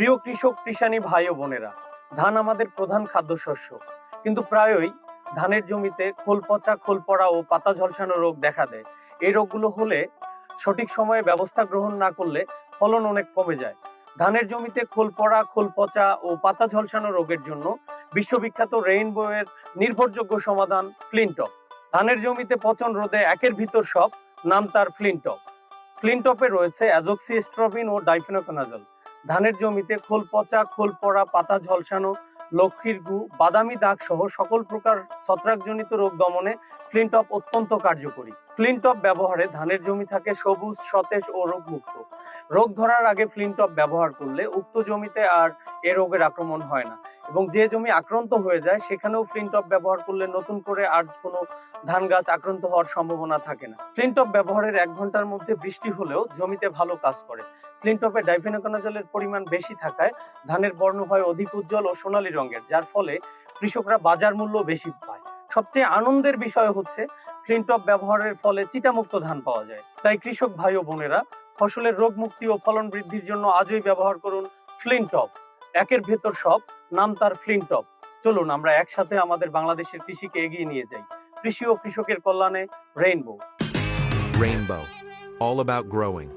প্রিয় কৃষক, কৃষানি ভাই ও বোনেরা, ধান আমাদের প্রধান খাদ্যশস্য। কিন্তু প্রায়ই ধানের জমিতে খোল পচা খোল পড়া ও পাতা ঝলসানো রোগ দেখা দেয়। এই রোগগুলো হলে সঠিক সময়ে ব্যবস্থা গ্রহণ না করলে ফলন অনেক কমে যায়। ধানের জমিতে খোল পড়া খোল পচা ও পাতা ঝলসানো রোগের জন্য বিশ্ববিখ্যাত রেইনবো এর নির্ভরযোগ্য সমাধান ফ্লিনটপ। ধানের জমিতে পচন রোধে একের ভিতর সব নাম তার ফ্লিনটপ। ফ্লিনটপে রয়েছে অ্যাজক্সিস্ট্রবিন ও ডাইফেনোকোনাজল। ধানের জমিতে খোল পচা, খোল পড়া, পাতা ঝলসানো, লক্ষ্মীর গু, বাদামি দাগ সহ সকল প্রকার ছত্রাকজনিত রোগ দমনে ফ্লিনটপ অত্যন্ত কার্যকরী। ফ্লিনটপ ব্যবহারে ধানের জমি থাকে সবুজ, সতেজ ও রোগমুক্ত। রোগ ধরার আগে ফ্লিনটপ ব্যবহার করলে উক্ত জমিতে আর এ রোগের আক্রমণ হয় না। এবং যে জমি আক্রান্ত হয়ে যায়, সেখানেও ফ্লিনটপ ব্যবহার করলে নতুন করে আর কোনো ধান গাছ আক্রান্ত হওয়ার সম্ভাবনা থাকে না। ফ্লিনটপ ব্যবহারের এক ঘণ্টার মধ্যে বৃষ্টি হলেও জমিতে ভালো কাজ করে। ফ্লিনটপে ডাইফেনোকোনাজলের পরিমাণ বেশি থাকায় ধানের বর্ণ হয় অধিক উজ্জ্বল ও সোনালী রঙের, যার ফলে কৃষকরা বাজার মূল্য বেশি পায়। সবচেয়ে আনন্দের বিষয় হচ্ছে ফ্লিনটপ ব্যবহারের ফলে চিটামুক্ত ধান পাওয়া যায়। তাই কৃষক ভাই ও বোনেরা, ফসলের রোগ মুক্তি ও ফলন বৃদ্ধির জন্য আজই ব্যবহার করুন ফ্লিনটপ একের ভেতর সব, নাম তার ফ্লিনটপ চলুন, আমরা একসাথে আমাদের বাংলাদেশের কৃষিকে এগিয়ে নিয়ে যাই। কৃষি ও কৃষকের কল্যাণে rainbow rainbow all about growing.